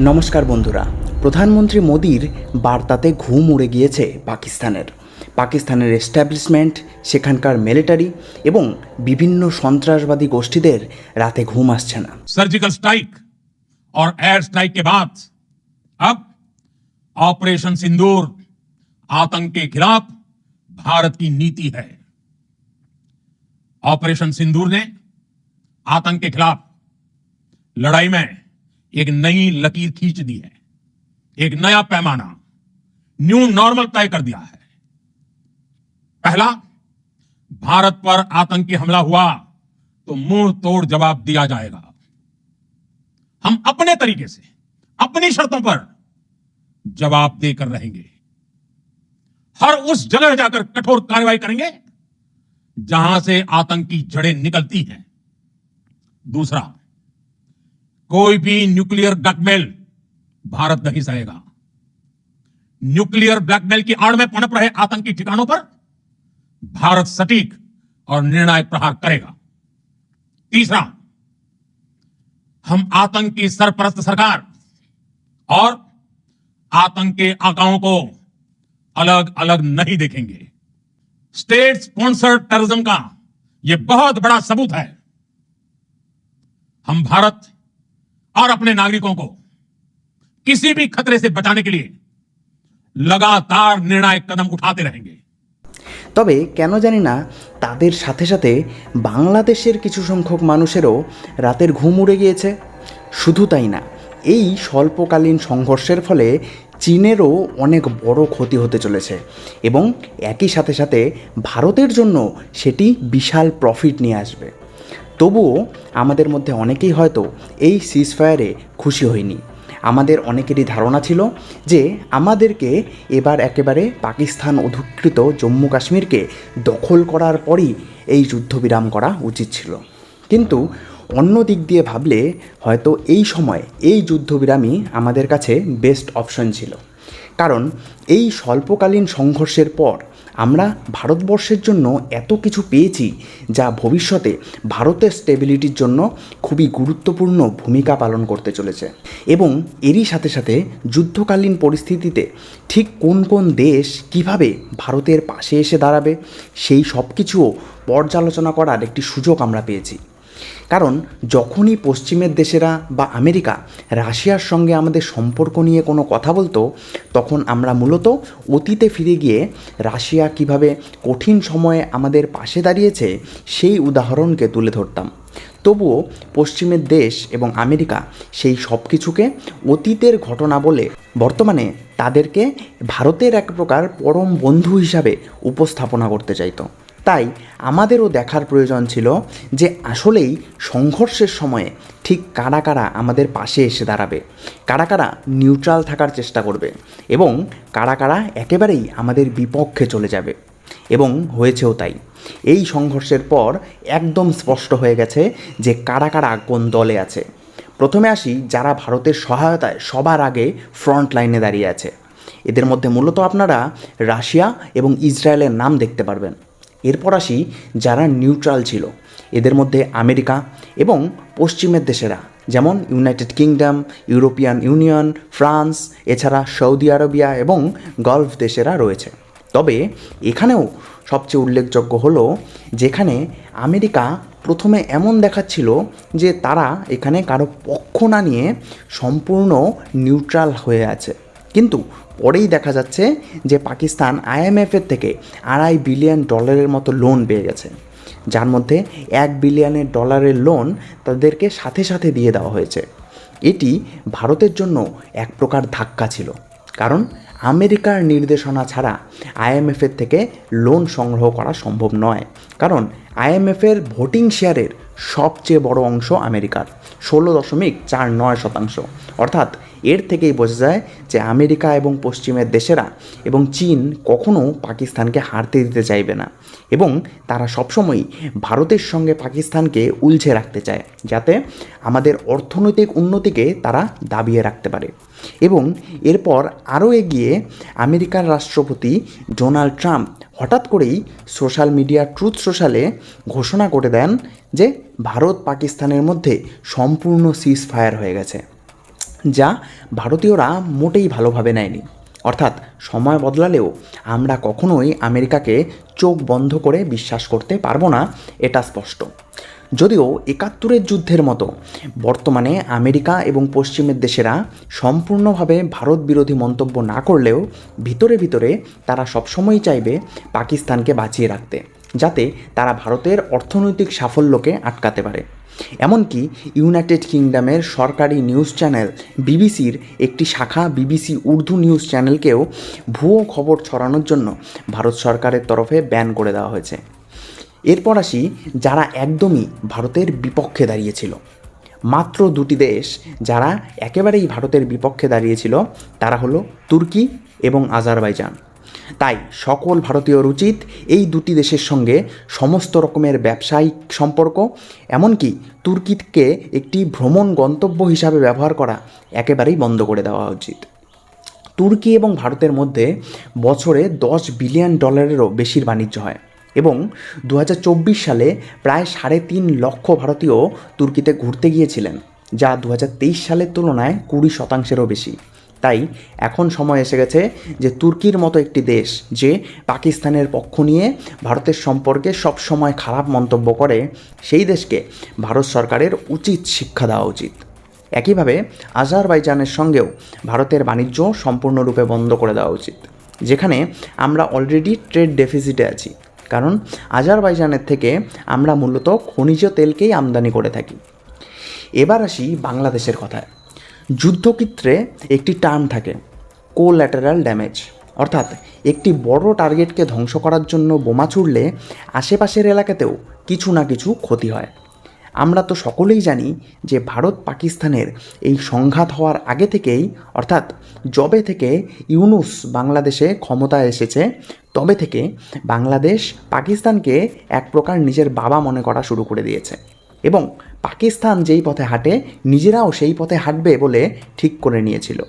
নমস্কার বন্ধুরা প্রধানমন্ত্রী মোদির বার্তাতে ঘুম উড়ে গিয়েছে পাকিস্তানের পাকিস্তানের এস্টাবলিশমেন্ট সেখানকার মিলিটারি এবং বিভিন্ন সন্ত্রাসবাদী গোষ্ঠীদের রাতে ঘুম আসছে না सर्जिकल स्ट्राइक और एयर स्ट्राइक के बाद अब ऑपरेशन सिंदूर आतंक के खिलाफ भारत की नीति है ऑपरेशन सिंदूर ने आतंक के खिलाफ लड़ाई में एक नई लकीर खींच दी है। एक नया पैमाना न्यू नॉर्मल तय कर दिया है। पहला, भारत पर आतंकी हमला हुआ तो मुँह तोड़ जवाब दिया जाएगा। हम अपने तरीके से, अपनी शर्तों पर जवाब देकर रहेंगे। हर उस जगह जाकर कठोर कार्रवाई करेंगे, जहाँ से आतंकी जड़ें निकलती हैं। दूसरा कोई भी न्यूक्लियर ब्लैकमेल भारत नहीं सहेगा न्यूक्लियर ब्लैकमेल की आड़ में पनप रहे आतंकी ठिकानों पर भारत सटीक और निर्णायक प्रहार करेगा। तीसरा, हम आतंक सरपरस्त सरकार और आतंक के आकाओं को अलग अलग नहीं देखेंगे। स्टेट स्पॉन्सर्ड टेररिज्म का यह बहुत बड़ा सबूत है। हम भारत और अपने नागरिकों को किसी भी खतरे से बचाने के लिए लगातार निर्णायक कदम उठाते रहेंगे তবে কেন জানি না তাদের সাথে সাথে বাংলাদেশের কিছু সংখ্যক মানুষেরও রাতের ঘুম উড়ে গিয়েছে শুধু তাই না এই স্বল্পকালীন সংঘর্ষের ফলে চীনেরও অনেক বড় ক্ষতি হতে চলেছে এবং একই সাথে সাথে ভারতের জন্য সেটি বিশাল প্রফিট নিয়ে আসবে তবুও আমাদের মধ্যে অনেকেই হয়তো এই সিজফায়ারে খুশি হয়নি। আমাদের অনেকেরই ধারণা ছিল যে আমাদেরকে এবার একেবারে পাকিস্তান অধিকৃত জম্মু কাশ্মীরকে দখল করার পরই এই যুদ্ধবিরাম করা উচিত ছিল। কিন্তু অন্য দিক দিয়ে ভাবলে হয়তো এই সময় এই যুদ্ধবিরামই আমাদের কাছে বেস্ট অপশন ছিল। কারণ এই স্বল্পকালীন সংঘর্ষের পর আমরা ভারতবর্ষের জন্য এত কিছু পেয়েছি যা ভবিষ্যতে ভারতের স্টেবিলিটির জন্য খুবই গুরুত্বপূর্ণ ভূমিকা পালন করতে চলেছে। এবং এরই সাথে সাথে যুদ্ধকালীন পরিস্থিতিতে ঠিক কোন কোন দেশ কীভাবে ভারতের পাশে এসে দাঁড়াবে, সেই সব কিছুও পর্যালোচনা করার একটি সুযোগ আমরা পেয়েছি। কারণ যখনই পশ্চিমের দেশেরা বা আমেরিকা রাশিয়ার সঙ্গে আমাদের সম্পর্ক নিয়ে কোনো কথা বলতো, তখন আমরা মূলত অতীতে ফিরে গিয়ে রাশিয়া কীভাবে কঠিন সময়ে আমাদের পাশে দাঁড়িয়েছে, সেই উদাহরণকে তুলে ধরতাম। তবুও পশ্চিমের দেশ এবং আমেরিকা সেই সব কিছুকে অতীতের ঘটনা বলে বর্তমানে তাদেরকে ভারতের এক প্রকার পরম বন্ধু হিসাবে উপস্থাপনা করতে চাইতো। তাই আমাদেরও দেখার প্রয়োজন ছিল যে আসলেই সংঘর্ষের সময়ে ঠিক কারা কারা আমাদের পাশে এসে দাঁড়াবে, কারা কারা নিউট্রাল থাকার চেষ্টা করবে এবং কারা কারা একেবারেই আমাদের বিপক্ষে চলে যাবে। এবং হয়েছেও তাই। এই সংঘর্ষের পর একদম স্পষ্ট হয়ে গেছে যে কারা কারা কোন দলে আছে। প্রথমে আসি যারা ভারতের সহায়তায় সবার আগে ফ্রন্ট লাইনে দাঁড়িয়ে আছে। এদের মধ্যে মূলত আপনারা রাশিয়া এবং ইসরায়েলের নাম দেখতে পারবেন। এরপর আসি যারা নিউট্রাল ছিল। এদের মধ্যে আমেরিকা এবং পশ্চিমের দেশেরা, যেমন United Kingdom European Union France এছাড়া সৌদি আরবিয়া এবং গলফ দেশেরা রয়েছে। তবে এখানেও সবচেয়ে উল্লেখযোগ্য হলো যেখানে আমেরিকা প্রথমে এমন দেখাচ্ছিল যে তারা এখানে কারও পক্ষ না নিয়ে সম্পূর্ণ নিউট্রাল হয়ে আছে। কিন্তু পরেই দেখা যাচ্ছে যে পাকিস্তান আইএমএফের থেকে আড়াই বিলিয়ন ডলারের মতো লোন পেয়ে গেছে। যার মধ্যে এক বিলিয়নের ডলারের লোন তাদেরকে সাথে সাথে দিয়ে দেওয়া হয়েছে। এটি ভারতের জন্য এক প্রকার ধাক্কা ছিল। কারণ আমেরিকার নির্দেশনা ছাড়া আইএমএফের থেকে লোন সংগ্রহ করা সম্ভব নয়। কারণ আইএমএফের ভোটিং শেয়ারের সবচেয়ে বড় অংশ আমেরিকার, ষোলো দশমিক চার নয় শতাংশ। অর্থাৎ এর থেকেই বোঝা যায় যে আমেরিকা এবং পশ্চিমের দেশেরা এবং চীন কখনও পাকিস্তানকে হারতে দিতে চাইবে না এবং তারা সবসময়ই ভারতের সঙ্গে পাকিস্তানকে উলঝে রাখতে চায়, যাতে আমাদের অর্থনৈতিক উন্নতিকে তারা দাবিয়ে রাখতে পারে। এবং এরপর আরও এগিয়ে আমেরিকার রাষ্ট্রপতি ডোনাল্ড ট্রাম্প হঠাৎ করেই সোশ্যাল মিডিয়া ট্রুথ সোশ্যালে ঘোষণা করে দেন যে ভারত পাকিস্তানের মধ্যে সম্পূর্ণ সিজ ফায়ার হয়ে গেছে। যা ভারতীয়রা মোটেই ভালোভাবে নেয়নি। অর্থাৎ সময় বদলালেও আমরা কখনোই আমেরিকাকে চোখ বন্ধ করে বিশ্বাস করতে পারব না, এটা স্পষ্ট। যদিও একাত্তরের যুদ্ধের মতো বর্তমানে আমেরিকা এবং পশ্চিমের দেশেরা সম্পূর্ণভাবে ভারত বিরোধী মন্তব্য না করলেও ভিতরে ভিতরে তারা সবসময়ই চাইবে পাকিস্তানকে বাঁচিয়ে রাখতে। যাতে তারা ভারতের অর্থনৈতিক সাফল্যকে আটকাতে পারে। এমনকি ইউনাইটেড কিংডমের সরকারি নিউজ চ্যানেল বিবিসির একটি শাখা বিবিসি উর্দু নিউজ চ্যানেলকেও ভুয়ো খবর ছড়ানোর জন্য ভারত সরকারের তরফে ব্যান করে দেওয়া হয়েছে। এরপর আসি যারা একদমই ভারতের বিপক্ষে দাঁড়িয়েছিল। মাত্র দুটি দেশ যারা একেবারেই ভারতের বিপক্ষে দাঁড়িয়েছিল, তারা হলো তুর্কি এবং আজারবাইজান। তাই সকল ভারতীয়র উচিত এই দুটি দেশের সঙ্গে সমস্ত রকমের ব্যবসায়িক সম্পর্ক, এমনকি তুর্কিকে একটি ভ্রমণ গন্তব্য হিসাবে ব্যবহার করা একেবারেই বন্ধ করে দেওয়া উচিত। তুর্কি এবং ভারতের মধ্যে বছরে দশ বিলিয়ন ডলারেরও বেশির বাণিজ্য হয় এবং দু হাজার চব্বিশ সালে প্রায় সাড়ে তিন লক্ষ ভারতীয় তুর্কিতে ঘুরতে গিয়েছিলেন, যা দু হাজার তেইশ সালের তুলনায় কুড়ি শতাংশেরও বেশি। তাই এখন সময় এসে গেছে যে তুর্কির মতো একটি দেশ যে পাকিস্তানের পক্ষ নিয়ে ভারতের সম্পর্কে সবসময় খারাপ মন্তব্য করে, সেই দেশকে ভারত সরকারের উচিত শিক্ষা দেওয়া উচিত। একইভাবে আজারবাইজানের সঙ্গেও ভারতের বাণিজ্য সম্পূর্ণরূপে বন্ধ করে দেওয়া উচিত, যেখানে আমরা অলরেডি ট্রেড ডেফিসিটে আছি। কারণ আজারবাইজানের থেকে আমরা মূলত খনিজ তেলকেই আমদানি করে থাকি। এবার আসি বাংলাদেশের কথায়। যুদ্ধক্ষেত্রে একটি টার্ম থাকে কোল্যাটারাল ড্যামেজ অর্থাৎ একটি বড় টার্গেটকে ধ্বংস করার জন্য বোমা ছুড়লে আশেপাশের এলাকাতেও কিছু না কিছু ক্ষতি হয়। আমরা তো সকলেই জানি যে ভারত পাকিস্তানের এই সংঘাত হওয়ার আগে থেকেই, অর্থাৎ জবে থেকে ইউনুস বাংলাদেশে ক্ষমতায় এসেছে, তবে থেকে বাংলাদেশ পাকিস্তানকে এক প্রকার নিজের বাবা মনে করা শুরু করে দিয়েছে। এবং পাকিস্তান যেই পথে হাঁটে, নিজেরাও সেই পথে হাঁটবে বলে ঠিক করে নিয়েছিল।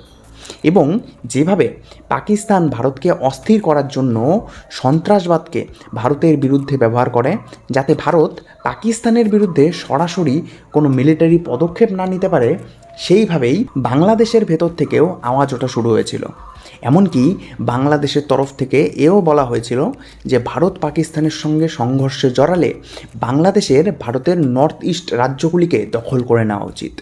এবং যেভাবে পাকিস্তান ভারতকে অস্থির করার জন্য সন্ত্রাসবাদকে ভারতের বিরুদ্ধে ব্যবহার করে, যাতে ভারত পাকিস্তানের বিরুদ্ধে সরাসরি কোনো মিলিটারি পদক্ষেপ না নিতে পারে, সেইভাবেই বাংলাদেশের ভেতর থেকেও আওয়াজ ওঠা শুরু হয়েছিল। এমনকি বাংলাদেশের তরফ থেকে এও বলা হয়েছিল যে ভারত পাকিস্তানের সঙ্গে সংঘর্ষে জড়ালে বাংলাদেশের ভারতের নর্থ ইস্ট রাজ্যগুলিকে দখল করে নেওয়া উচিত।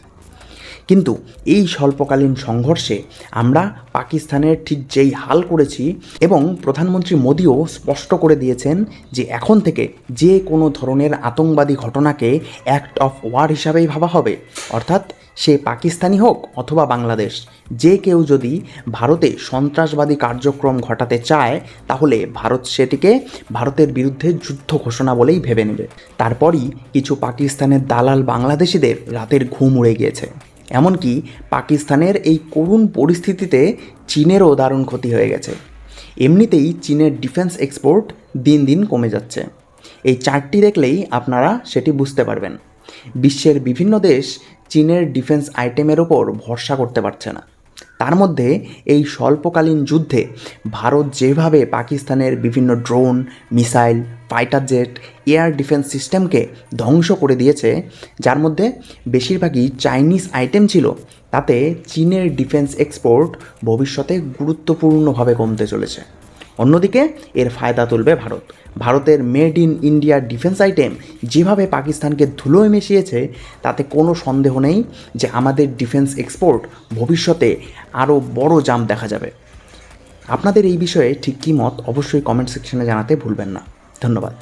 কিন্তু এই স্বল্পকালীন সংঘর্ষে আমরা পাকিস্তানের ঠিক যেই হাল করেছি এবং প্রধানমন্ত্রী মোদীও স্পষ্ট করে দিয়েছেন যে এখন থেকে যে কোনো ধরনের আতঙ্কবাদী ঘটনাকে অ্যাক্ট অফ ওয়ার হিসাবেই ভাবা হবে। অর্থাৎ সে পাকিস্তানি হোক অথবা বাংলাদেশ, যে কেউ যদি ভারতে সন্ত্রাসবাদী কার্যক্রম ঘটাতে চায়, তাহলে ভারত সেটিকে ভারতের বিরুদ্ধে যুদ্ধ ঘোষণা বলেই ভেবে নেবে। তারপরই কিছু পাকিস্তানের দালাল বাংলাদেশিদের রাতের ঘুম উড়ে গিয়েছে। এমনকি পাকিস্তানের এই করুণ পরিস্থিতিতে চীনেরও দারুণ ক্ষতি হয়ে গেছে। এমনিতেই চীনের ডিফেন্স এক্সপোর্ট দিন দিন কমে যাচ্ছে। এই চারটি দেখলেই আপনারা সেটি বুঝতে পারবেন। বিশ্বের বিভিন্ন দেশ চীনের ডিফেন্স আইটেমের ওপর ভরসা করতে পারছে না। তার মধ্যে এই স্বল্পকালীন যুদ্ধে ভারত যেভাবে পাকিস্তানের বিভিন্ন drone, missile, fighter jet, air defence সিস্টেমকে ধ্বংস করে দিয়েছে, যার মধ্যে বেশিরভাগই চাইনিজ আইটেম ছিল, তাতে চীনের ডিফেন্স এক্সপোর্ট ভবিষ্যতে গুরুত্বপূর্ণভাবে কমতে চলেছে। অন্যদিকে, এর ফায়দা তুলবে ভারত। ভারতের made in India defence item যেভাবে পাকিস্তানকে ধুলোয় মিশিয়েছে, তাতে কোনো সন্দেহ নেই যে আমাদের ডিফেন্স এক্সপোর্ট ভবিষ্যতে আরও বড় জাম দেখা যাবে। আপনাদের এই বিষয়ে ঠিক কী মত অবশ্যই কমেন্ট সেকশনে জানাতে ভুলবেন না। ধন্যবাদ।